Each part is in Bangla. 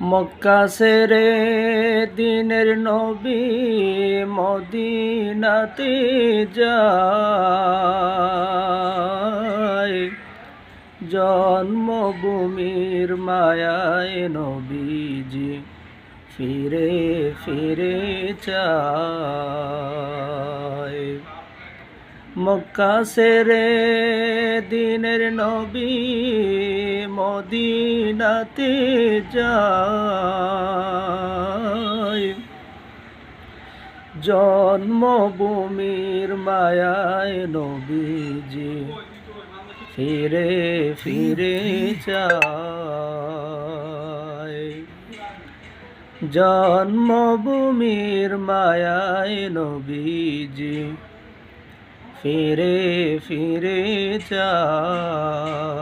মক্কা সেরে দিনের নবী মদিনাতে যায়। জন্মভূমির মায়ায় নবীজি ফিরে ফিরে চায়। মক্কা সেরে দিনের নবী মদিনাতে যায়। জন্মভূমির মায়ায় নবীজি ফিরে ফিরে যায়। জন্মভূমির মায়ায় নবীজি ফিরে ফিরে যায়।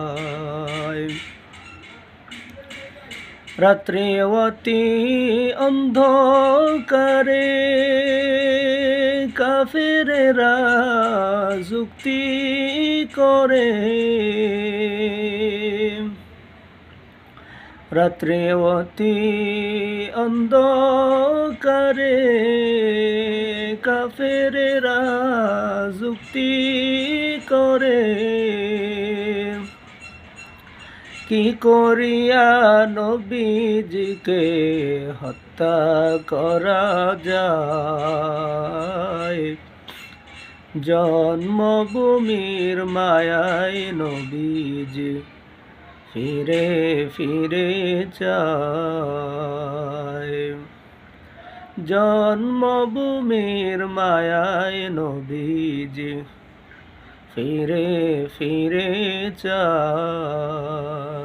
রাত্রে অতি অন্ধকারে কাফেরেরা যুক্তি করে। রাত্রে অতি অন্ধকারে কাফেরেরা যুক্তি কি করিয়া নবীজিকে হত্যা করা যায়? জন্মভূমির মায়ায় নবীজি ফিরে ফিরে যায় জন্মভূমির মায়ায় নবীজি ফিরে ফিরে যায়